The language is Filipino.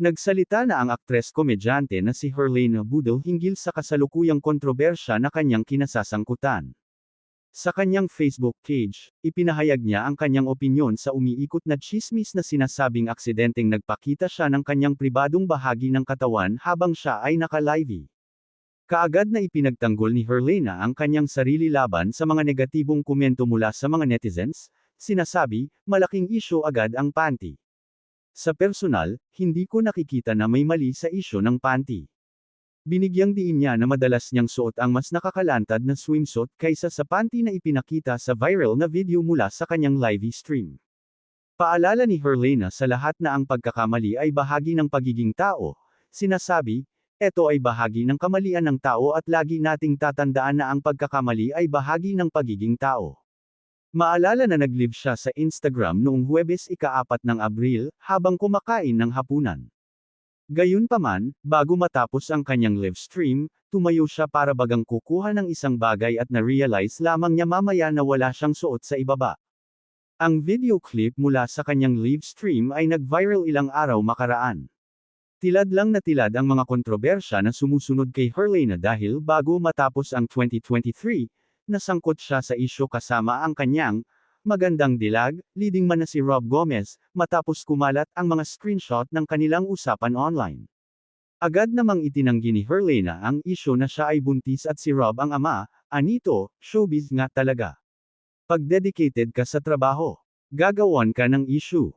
Nagsalita na ang aktres-komedyante na si Herlene Budel hinggil sa kasalukuyang kontrobersya na kanyang kinasasangkutan. Sa kanyang Facebook page, ipinahayag niya ang kanyang opinyon sa umiikot na chismis na sinasabing aksidenteng nagpakita siya ng kanyang pribadong bahagi ng katawan habang siya ay naka-live. Kaagad na ipinagtanggol ni Herlena ang kanyang sarili laban sa mga negatibong komento mula sa mga netizens, sinasabi, malaking isyo agad ang panty. Sa personal, hindi ko nakikita na may mali sa isyo ng panty. Binigyang diin niya na madalas niyang suot ang mas nakakalantad na swimsuit kaysa sa panty na ipinakita sa viral na video mula sa kanyang live stream. Paalala ni Herlena sa lahat na ang pagkakamali ay bahagi ng pagiging tao, sinasabi, ito ay bahagi ng kamalian ng tao at lagi nating tatandaan na ang pagkakamali ay bahagi ng pagiging tao. Maalala na nag-live siya sa Instagram noong Huwebes ika-4 ng Abril, habang kumakain ng hapunan. Gayunpaman, bago matapos ang kanyang live stream, tumayo siya para bagang kukuha ng isang bagay at na-realize lamang niya mamaya na wala siyang suot sa ibaba. Ang video clip mula sa kanyang live stream ay nag-viral ilang araw makaraan. Tilad lang na tilad ang mga kontrobersya na sumusunod kay Herlena dahil bago matapos ang 2023, nasangkot siya sa isyo kasama ang kanyang, magandang dilag, leading man na si Rob Gomez, matapos kumalat ang mga screenshot ng kanilang usapan online. Agad namang itinanggi ni Herlena ang isyo na siya ay buntis at si Rob ang ama, anito, showbiz nga talaga. Pag dedicated ka sa trabaho, gagawan ka ng issue.